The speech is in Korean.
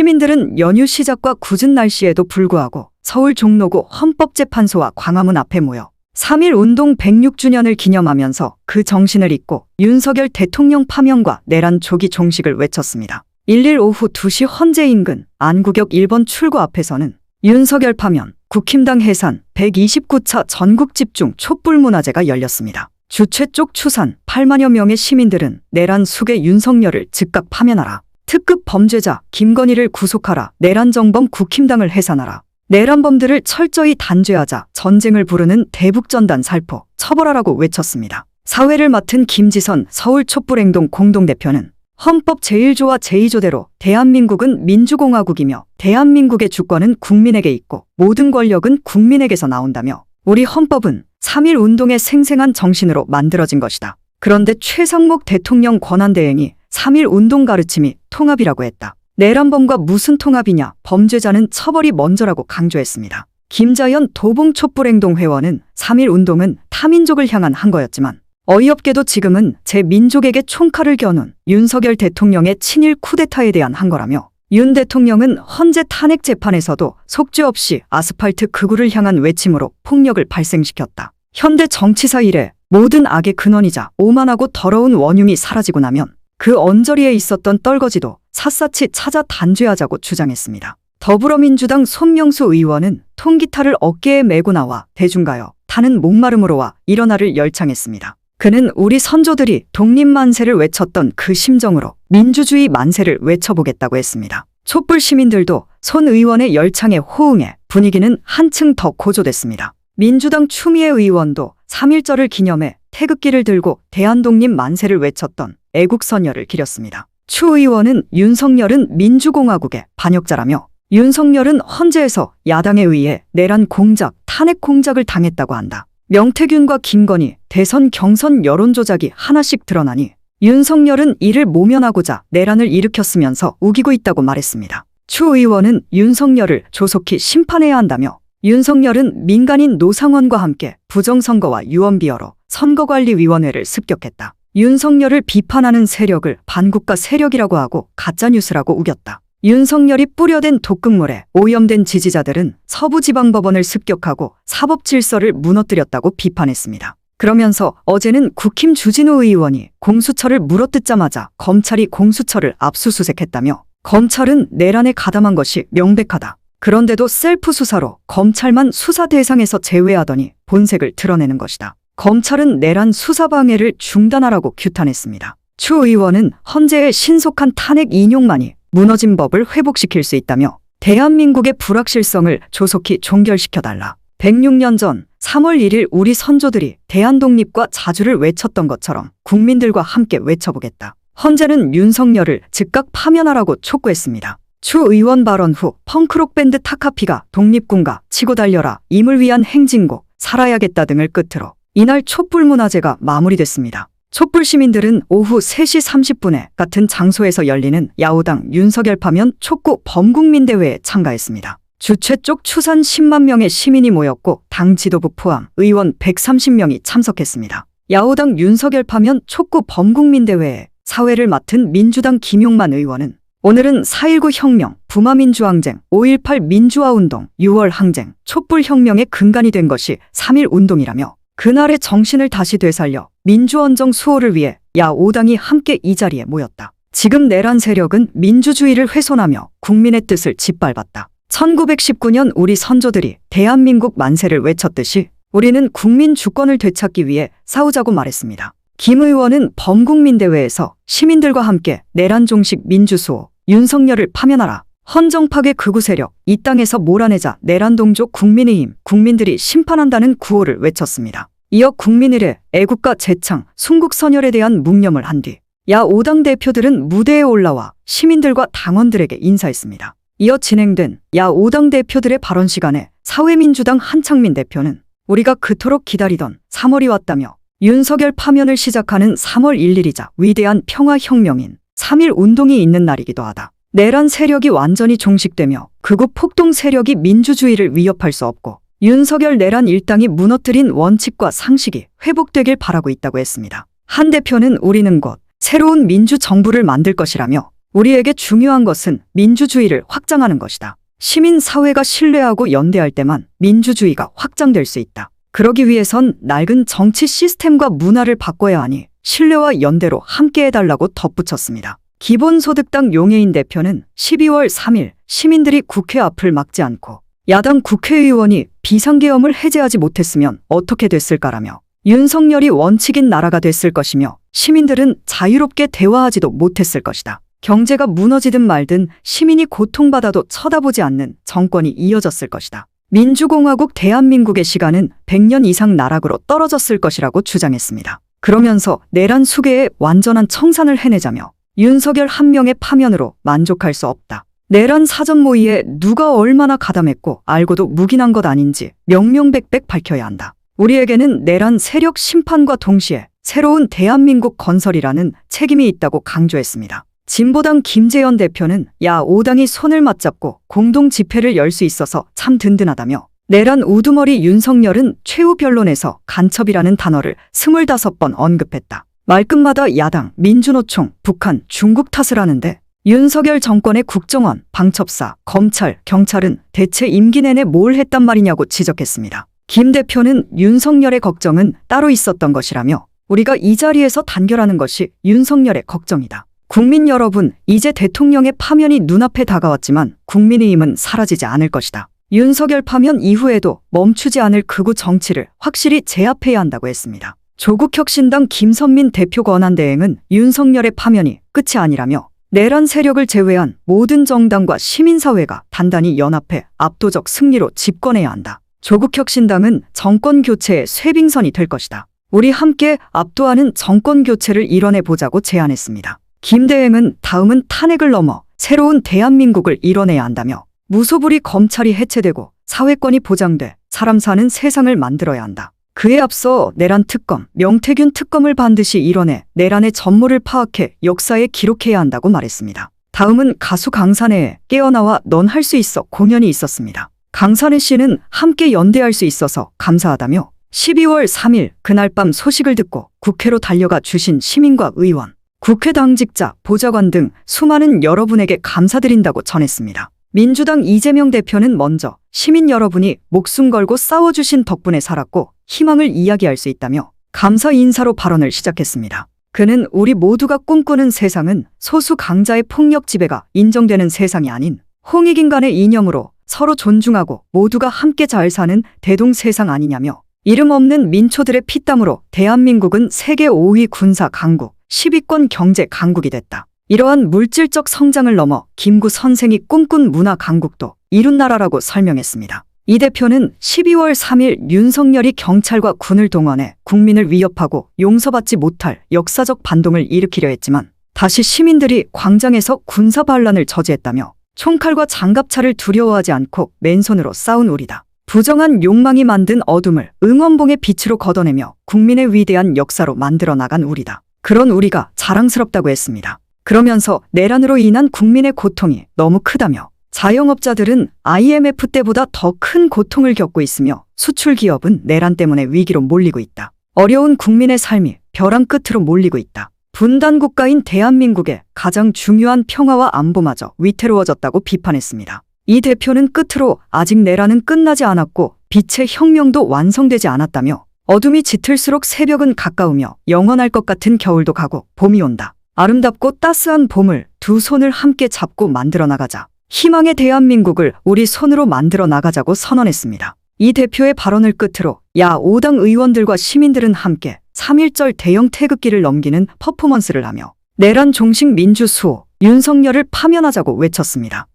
시민들은 연휴 시작과 굳은 날씨에도 불구하고 서울 종로구 헌법재판소와 광화문 앞에 모여 3.1 운동 106주년을 기념하면서 그 정신을 잇고 윤석열 대통령 파면과 내란 조기 종식을 외쳤습니다. 1일 오후 2시 헌재 인근 안구역 1번 출구 앞에서는 윤석열 파면, 국힘당 해산 129차 전국 집중 촛불 문화제가 열렸습니다. 주최 쪽 추산 8만여 명의 시민들은 내란 숙의 윤석열을 즉각 파면하라. 특급 범죄자 김건희를 구속하라. 내란 정범 국힘당을 해산하라. 내란범들을 철저히 단죄하자 전쟁을 부르는 대북전단 살포 처벌하라고 외쳤습니다. 사회를 맡은 김지선 서울 촛불행동 공동대표는 헌법 제1조와 제2조대로 대한민국은 민주공화국이며 대한민국의 주권은 국민에게 있고 모든 권력은 국민에게서 나온다며 우리 헌법은 3.1 운동의 생생한 정신으로 만들어진 것이다. 그런데 최상목 대통령 권한대행이 3.1 운동 가르침이 통합이라고 했다. 내란범과 무슨 통합이냐 범죄자는 처벌이 먼저라고 강조했습니다. 김자연 도봉 촛불행동 회원은 3.1 운동은 타민족을 향한 한 거였지만 어이없게도 지금은 제 민족에게 총칼을 겨눈 윤석열 대통령의 친일 쿠데타에 대한 한 거라며 윤 대통령은 헌재 탄핵 재판에서도 속죄 없이 아스팔트 극우를 향한 외침으로 폭력을 발생시켰다. 현대 정치사 이래 모든 악의 근원이자 오만하고 더러운 원흉이 사라지고 나면 그 언저리에 있었던 떨거지도 샅샅이 찾아 단죄하자고 주장했습니다. 더불어민주당 손명수 의원은 통기타를 어깨에 메고 나와 대중가요 타는 목마름으로와 일어나를 열창했습니다. 그는 우리 선조들이 독립만세를 외쳤던 그 심정으로 민주주의 만세를 외쳐보겠다고 했습니다. 촛불 시민들도 손 의원의 열창에 호응해 분위기는 한층 더 고조됐습니다. 민주당 추미애 의원도 3.1절을 기념해 태극기를 들고 대한독립 만세를 외쳤던 애국선열을 기렸습니다. 추 의원은 윤석열은 민주공화국의 반역자라며 윤석열은 헌재에서 야당에 의해 내란 공작, 탄핵 공작을 당했다고 한다. 명태균과 김건희 대선 경선 여론 조작이 하나씩 드러나니 윤석열은 이를 모면하고자 내란을 일으켰으면서 우기고 있다고 말했습니다. 추 의원은 윤석열을 조속히 심판해야 한다며 윤석열은 민간인 노상원과 함께 부정선거와 유언비어로 선거관리위원회를 습격했다. 윤석열을 비판하는 세력을 반국가 세력이라고 하고 가짜뉴스라고 우겼다. 윤석열이 뿌려댄 독극물에 오염된 지지자들은 서부지방법원을 습격하고 사법 질서를 무너뜨렸다고 비판했습니다. 그러면서 어제는 국힘 주진우 의원이 공수처를 물어뜯자마자 검찰이 공수처를 압수수색했다며 검찰은 내란에 가담한 것이 명백하다. 그런데도 셀프 수사로 검찰만 수사 대상에서 제외하더니 본색을 드러내는 것이다. 검찰은 내란 수사 방해를 중단하라고 규탄했습니다. 추 의원은 헌재의 신속한 탄핵 인용만이 무너진 법을 회복시킬 수 있다며 대한민국의 불확실성을 조속히 종결시켜달라. 106년 전 3월 1일 우리 선조들이 대한독립과 자주를 외쳤던 것처럼 국민들과 함께 외쳐보겠다. 헌재는 윤석열을 즉각 파면하라고 촉구했습니다. 추 의원 발언 후 펑크록 밴드 타카피가 독립군가 치고 달려라 임을 위한 행진곡 살아야겠다 등을 끝으로 이날 촛불 문화제가 마무리됐습니다. 촛불 시민들은 오후 3시 30분에 같은 장소에서 열리는 야오당 윤석열 파면 촉구 범국민대회에 참가했습니다. 주최 쪽 추산 10만 명의 시민이 모였고 당 지도부 포함 의원 130명이 참석했습니다. 야오당 윤석열 파면 촉구 범국민대회에 사회를 맡은 민주당 김용만 의원은 오늘은 4.19 혁명, 부마민주항쟁, 5.18 민주화운동, 6월 항쟁, 촛불혁명의 근간이 된 것이 3.1 운동이라며 그날의 정신을 다시 되살려 민주언정 수호를 위해 야 5당이 함께 이 자리에 모였다. 지금 내란 세력은 민주주의를 훼손하며 국민의 뜻을 짓밟았다. 1919년 우리 선조들이 대한민국 만세를 외쳤듯이 우리는 국민 주권을 되찾기 위해 싸우자고 말했습니다. 김 의원은 범국민대회에서 시민들과 함께 내란 종식 민주수호, 윤석열을 파면하라. 헌정파괴 극우 세력, 이 땅에서 몰아내자 내란 동족 국민의힘, 국민들이 심판한다는 구호를 외쳤습니다. 이어 국민일의 애국가 재창, 순국 선열에 대한 묵념을 한 뒤, 야 5당 대표들은 무대에 올라와 시민들과 당원들에게 인사했습니다. 이어 진행된 야 5당 대표들의 발언 시간에 사회민주당 한창민 대표는 우리가 그토록 기다리던 3월이 왔다며 윤석열 파면을 시작하는 3월 1일이자 위대한 평화혁명인 3.1 운동이 있는 날이기도 하다. 내란 세력이 완전히 종식되며 극우 폭동 세력이 민주주의를 위협할 수 없고 윤석열 내란 일당이 무너뜨린 원칙과 상식이 회복되길 바라고 있다고 했습니다. 한 대표는 우리는 곧 새로운 민주 정부를 만들 것이라며 우리에게 중요한 것은 민주주의를 확장하는 것이다. 시민 사회가 신뢰하고 연대할 때만 민주주의가 확장될 수 있다. 그러기 위해선 낡은 정치 시스템과 문화를 바꿔야 하니 신뢰와 연대로 함께 해달라고 덧붙였습니다. 기본소득당 용해인 대표는 12월 3일 시민들이 국회 앞을 막지 않고 야당 국회의원이 비상계엄을 해제하지 못했으면 어떻게 됐을까라며 윤석열이 원칙인 나라가 됐을 것이며 시민들은 자유롭게 대화하지도 못했을 것이다. 경제가 무너지든 말든 시민이 고통받아도 쳐다보지 않는 정권이 이어졌을 것이다. 민주공화국 대한민국의 시간은 100년 이상 나락으로 떨어졌을 것이라고 주장했습니다. 그러면서 내란 수계의 완전한 청산을 해내자며 윤석열 한 명의 파면으로 만족할 수 없다. 내란 사전 모의에 누가 얼마나 가담했고 알고도 묵인한 것 아닌지 명명백백 밝혀야 한다. 우리에게는 내란 세력 심판과 동시에 새로운 대한민국 건설이라는 책임이 있다고 강조했습니다. 진보당 김재현 대표는 야 5당이 손을 맞잡고 공동 집회를 열 수 있어서 참 든든하다며 내란 우두머리 윤석열은 최후 변론에서 간첩이라는 단어를 25번 언급했다. 말끝마다 야당, 민주노총, 북한, 중국 탓을 하는데 윤석열 정권의 국정원, 방첩사, 검찰, 경찰은 대체 임기 내내 뭘 했단 말이냐고 지적했습니다. 김 대표는 윤석열의 걱정은 따로 있었던 것이라며 우리가 이 자리에서 단결하는 것이 윤석열의 걱정이다. 국민 여러분, 이제 대통령의 파면이 눈앞에 다가왔지만 국민의힘은 사라지지 않을 것이다. 윤석열 파면 이후에도 멈추지 않을 극우 정치를 확실히 제압해야 한다고 했습니다. 조국혁신당 김선민 대표 권한대행은 윤석열의 파면이 끝이 아니라며 내란 세력을 제외한 모든 정당과 시민사회가 단단히 연합해 압도적 승리로 집권해야 한다. 조국혁신당은 정권 교체의 쇠빙선이 될 것이다. 우리 함께 압도하는 정권 교체를 이뤄내 보자고 제안했습니다. 김 대행은 다음은 탄핵을 넘어 새로운 대한민국을 이뤄내야 한다며 무소불위 검찰이 해체되고 사회권이 보장돼 사람 사는 세상을 만들어야 한다. 그에 앞서 내란 특검, 명태균 특검을 반드시 이뤄내 내란의 전모를 파악해 역사에 기록해야 한다고 말했습니다. 다음은 가수 강산해에 깨어나와 넌 할 수 있어 공연이 있었습니다. 강산해 씨는 함께 연대할 수 있어서 감사하다며 12월 3일 그날 밤 소식을 듣고 국회로 달려가 주신 시민과 의원, 국회 당직자, 보좌관 등 수많은 여러분에게 감사드린다고 전했습니다. 민주당 이재명 대표는 먼저 시민 여러분이 목숨 걸고 싸워주신 덕분에 살았고 희망을 이야기할 수 있다며 감사 인사로 발언을 시작했습니다. 그는 우리 모두가 꿈꾸는 세상은 소수 강자의 폭력 지배가 인정되는 세상이 아닌 홍익 인간의 이념으로 서로 존중하고 모두가 함께 잘 사는 대동 세상 아니냐며 이름 없는 민초들의 피땀으로 대한민국은 세계 5위 군사 강국, 10위권 경제 강국이 됐다. 이러한 물질적 성장을 넘어 김구 선생이 꿈꾼 문화 강국도 이룬 나라라고 설명했습니다. 이 대표는 12월 3일 윤석열이 경찰과 군을 동원해 국민을 위협하고 용서받지 못할 역사적 반동을 일으키려 했지만 다시 시민들이 광장에서 군사 반란을 저지했다며 총칼과 장갑차를 두려워하지 않고 맨손으로 싸운 우리다. 부정한 욕망이 만든 어둠을 응원봉의 빛으로 걷어내며 국민의 위대한 역사로 만들어 나간 우리다. 그런 우리가 자랑스럽다고 했습니다. 그러면서 내란으로 인한 국민의 고통이 너무 크다며 자영업자들은 IMF 때보다 더 큰 고통을 겪고 있으며 수출 기업은 내란 때문에 위기로 몰리고 있다. 어려운 국민의 삶이 벼랑 끝으로 몰리고 있다. 분단 국가인 대한민국의 가장 중요한 평화와 안보마저 위태로워졌다고 비판했습니다. 이 대표는 끝으로 아직 내란은 끝나지 않았고 빛의 혁명도 완성되지 않았다며 어둠이 짙을수록 새벽은 가까우며 영원할 것 같은 겨울도 가고 봄이 온다. 아름답고 따스한 봄을 두 손을 함께 잡고 만들어 나가자. 희망의 대한민국을 우리 손으로 만들어 나가자고 선언했습니다. 이 대표의 발언을 끝으로 야 5당 의원들과 시민들은 함께 3.1절 대형 태극기를 넘기는 퍼포먼스를 하며 내란 종식 민주 수호 윤석열을 파면하자고 외쳤습니다.